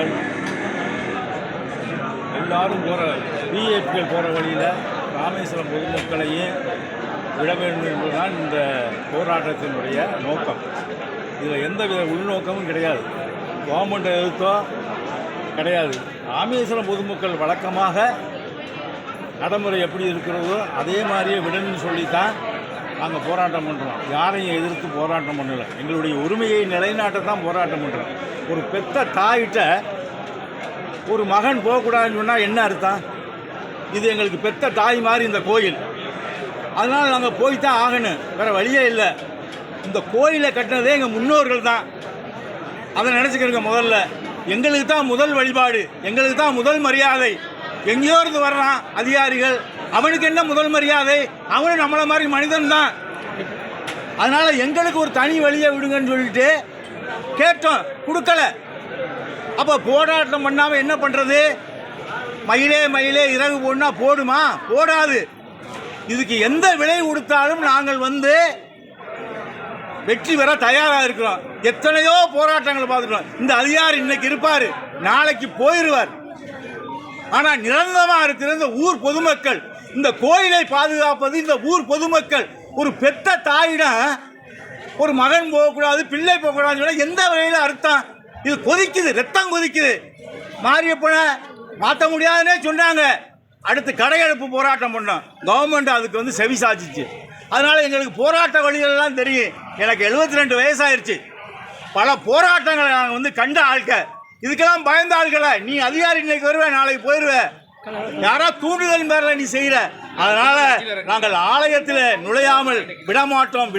மக்கள் எல்லாரும் போகிற பிஏபிகள் போகிற வழியில் ராமேஸ்வரம் பொதுமக்களையே விட வேண்டும் என்பதுதான் இந்த போராட்டத்தினுடைய நோக்கம். இதில் எந்தவித உள்நோக்கமும் கிடையாது. கவர்மெண்ட்டை எதிர்த்தோ கிடையாது. ராமேஸ்வரம் பொதுமக்கள் வழக்கமாக நடைமுறை எப்படி இருக்கிறதோ அதே மாதிரியே விடணும்னு சொல்லித்தான் நாங்கள் போராட்டம் பண்ணுறோம் யாரையும் எதிர்த்து போராட்டம் பண்ணலை. எங்களுடைய உரிமையை நிலைநாட்ட தான் போராட்டம் பண்ணுறோம் ஒரு பெத்த தாயிட்ட ஒரு மகன் போகக்கூடாதுன்னு சொன்னால் என்ன அர்த்தம்? இது எங்களுக்கு பெத்த தாய் மாதிரி இந்த கோயில். அதனால் நாங்கள் போய் தான் ஆகணும். வேறு வழியே இல்லை. இந்த கோயிலை கட்டினதே எங்கள் முன்னோர்கள் தான். அதை நினச்சிக்கிறங்க முதல்ல. எங்களுக்கு தான் முதல் வழிபாடு. எங்களுக்கு தான் முதல் மரியாதை. எங்கேயோ இருந்து வர்றான் அதிகாரிகள். அவனுக்கு என்ன முதல் மரியாதை? அவனும் நம்மளை மாதிரி மனிதன் தான். அதனால எங்களுக்கு ஒரு தனி வழியை விடுங்கன்னு சொல்லிட்டு கேட்டோம். கொடுக்கல. அப்போ போராட்டம் பண்ணாமல் என்ன பண்ணுறது மயிலே மயிலே இறகு போடனா போடுமா? போடாது. இதுக்கு எந்த விலை கொடுத்தாலும் நாங்கள் வந்து வெற்றி பெற தயாராக இருக்கிறோம். எத்தனையோ போராட்டங்களை பார்த்துட்டோம் இந்த அதிகாரி இன்னைக்கு இருப்பார். நாளைக்கு போயிடுவார் ஆனால் நிரந்தரமாக இருக்கிற இந்த ஊர் பொதுமக்கள். இந்த கோயிலை பாதுகாப்பது இந்த ஊர் பொதுமக்கள். ஒரு பெத்த தாயிடம் ஒரு மகன் போகக்கூடாது பிள்ளை போகக்கூடாதுன்னு சொன்னா எந்த வகையில் அர்த்தம்? இது கொதிக்குது ரத்தம் கொதிக்குது. மாரியப்பனை மாற்ற முடியாதுன்னே சொன்னாங்க. அடுத்து கடையெடுப்பு போராட்டம் பண்ணோம். கவர்மெண்ட் அதுக்கு வந்து செவி சாச்சிச்சு அதனால் எங்களுக்கு போராட்ட வழிகளெல்லாம் தெரியும். எனக்கு 72 ரெண்டு வயசாயிருச்சு. பல போராட்டங்களை நாங்கள் வந்து கண்ட ஆட்க இதுக்கெல்லாம் பயந்த நீ அதிகாரி இன்னைக்கு வருவ நாளைக்கு போயிடுவ யாரா தூண்டுதல் பேரில் நீ செய்யற? அதனால நாங்கள் ஆலயத்தில் நுழையாமல் விடமாட்டோம். விட